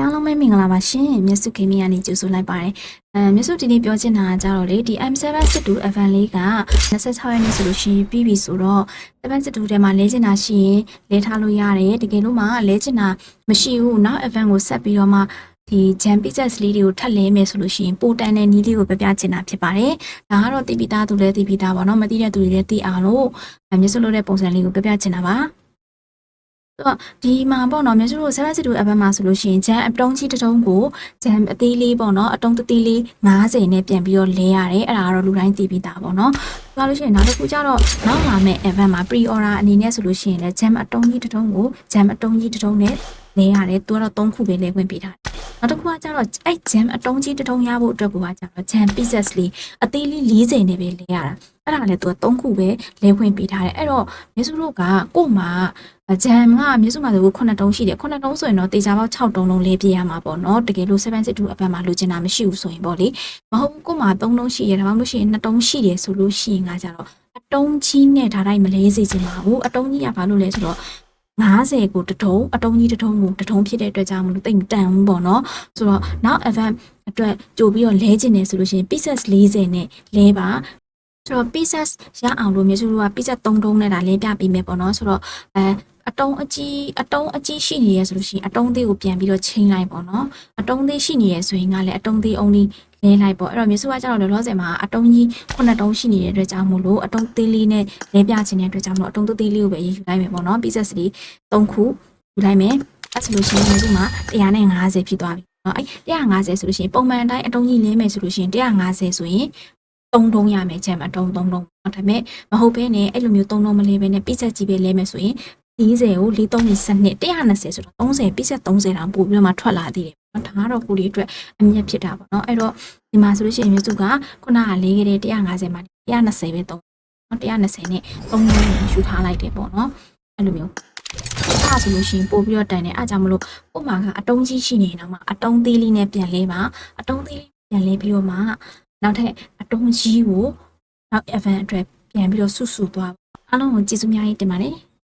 အားလုံးပဲမင်္ဂလာပါရှင်မြတ်စုခေမီကနေကြိုဆိုလိုက်ပါတယ်အဲမြတ်စုဒီနေ့ပြောချင်တာကကြတော့လေဒီ M762 F1 လေးက26ရက်နေ့ဆိုလို့ရှိရင်ပြီးပြီဆိုတော့762ထဲမှာလဲချင်တာရှိရင်လဲထားလို့ရတယ်တကယ်လို့မှလဲချင်တာမရှိဘူးနောက် F1 ကိုဆက်ပြီးတော့မှဒီ jam pizzas လေးတွေကိုထပ်လဲမယ်ဆိုလို့ရှိရင်ပိုတန်တဲ့နီးလေးကိုပြပြချင်တာဖြစ်ပါတယ်ဒါကတော့တိပိသားသူလည်းတိပိသားပါเนาะမသိတဲ့သူတွေလည်းသိအောင်လို့အဲမြတ်စုလို့တဲ့ပုံစံလေးကိုပြပြချင်တာပါ တော့ဒီမှာပေါ့နော်မြို့စုတို့762 app မှာဆိုလို့ရှိရင်ဂျန်အတုံးကြီးတစ်တုံးကိုဂျန်အသေးလေးပေါ့နော်အတုံးတသေးလေး90နဲ့ပြန်ပြီးတော့လဲရတယ်အဲ့ဒါကတော့လူတိုင်းသိပြီးသားပေါ့နော်ပြောလို့ရှိရင်နောက်တစ်ခုကျတော့နောက်လာမယ့် app မှာ pre order အနေနဲ့ဆိုလို့ရှိရင်လည်းဂျန်အတုံးကြီးတစ်တုံးကိုဂျန်အတုံးကြီးတစ်တုံးနဲ့လဲရတယ်သူကတော့3ခုပဲလဲခွင့်ပေးထားတယ် နောက်တစ်ခုကကျတော့အဲ့ဂျမ်အတုံးကြီးတစ်တုံးရဖို့အတွက်ကကျတော့ဂျမ် pieces လေးအသေးလေး40နဲ့ပဲလဲရတာအဲ့ဒါလည်းသူက3ခုပဲလဲခွင့်ပေးထားတယ်အဲ့တော့မြို့စုတို့ကကို့မှာအဂျမ်ကမြစ်စုမှာဆို9တုံးရှိတယ်9တုံးဆိုရင်တော့တေချာပေါက်6တုံးလုံးလေးပြရမှာပေါ့နော်တကယ်လို့762အပတ်မှာလိုချင်တာမရှိဘူးဆိုရင်ပေါ့လေမဟုတ်ဘူးကို့မှာ3တုံးရှိရဒါမှမဟုတ်ရှိရင်2တုံးရှိတယ်ဆိုလို့ရှိရင်ကကြတော့အတုံးကြီးနဲ့ဒါတိုင်းမလဲစေချင်ပါဘူးအတုံးကြီးကဘာလို့လဲဆိုတော့ 90ကိုတထုံအတုံးကြီးတထုံကိုတထုံဖြစ်တဲ့အတွက်ကြောင့်မလို့တိတ်မတန်ဘူးပေါ့နော်ဆိုတော့နောက် event အတွက်ကြိုပြီးတော့လဲချင်တယ်ဆိုလို့ရှိရင် pieces 40နဲ့လဲပါ ဆိုတော့ pieces ရအောင်လို့မြေစုတို့က pieces 3တုံးနဲ့ဒါလဲပြပေးမယ်ပေါ့နော်ဆိုတော့အဲအတုံးအကြီးအတုံးအကြီးရှိနေရဆိုလို့ရှိရင်အတုံးသေးကိုပြန်ပြီးတော့ချိန်လိုက်ပေါ့နော်အတုံးသေးရှိနေရဆိုရင်ကလည်းအတုံးသေး only လဲလိုက်ပေါ့အဲ့တော့မြေစုကကျတော့လောလောဆယ်မှာအတုံးကြီး9တုံးရှိနေတဲ့အတွက်ကြောင့်မို့လို့အတုံးသေးလေးနဲ့လဲပြချင်တဲ့အတွက်ကြောင့်မို့လို့အတုံးသေးသေးလေးကိုပဲရေးယူလိုက်မယ်ပေါ့နော် pieces လေး3ခုယူလိုက်မယ်အဲ့ဆိုလို့ရှိရင်မြေစုမှာ150ဖြစ်သွားပြီနော်အဲ့150ဆိုလို့ရှိရင်ပုံမှန်အတိုင်းအတုံးကြီးလဲမယ်ဆိုလို့ရှိရင်150ဆိုရင် 3တုံးရမယ်ချက်မှာ3တုံး3တုံးဒါပေမဲ့မဟုတ်ဘဲနဲ့အဲ့လိုမျိုး3တုံးမလဲဘဲနဲ့ pieces ကြီးပဲလဲမယ်ဆိုရင်40ကို4 3 2စနစ်120ဆိုတော့30 pieces 30တောင်ပို့ပြီးတော့မှထွက်လာသေးတယ်နော်ဒါကတော့ကိုလေးအတွက်အမြတ်ဖြစ်တာပေါ့နော်အဲ့တော့ဒီမှာဆိုလို့ရှိရင်မျိုးစုကခုနကလေးခဲ့တဲ့150မှာ120ပဲသုံးနော်120နဲ့3မျိုးယူထားလိုက်တယ်ပေါ့နော်အဲ့လိုမျိုးအဲ့ဆိုလို့ရှိရင်ပို့ပြီးတော့တန်တယ်အားကြောင့်မလို့ပုံမှန်ကအတုံးကြီးရှိနေတော့မှအတုံးသေးလေးနဲ့ပြန်လဲပါအတုံးသေးလေးပြန်လဲပြီးတော့မှ နောက်ထပ်အတုံးကြီးကိုနောက် event အတွက်ပြန်ပြီးတော့ဆုစုသွားပါအားလုံးကိုကျေးဇူးများကြီးတင်ပါတယ်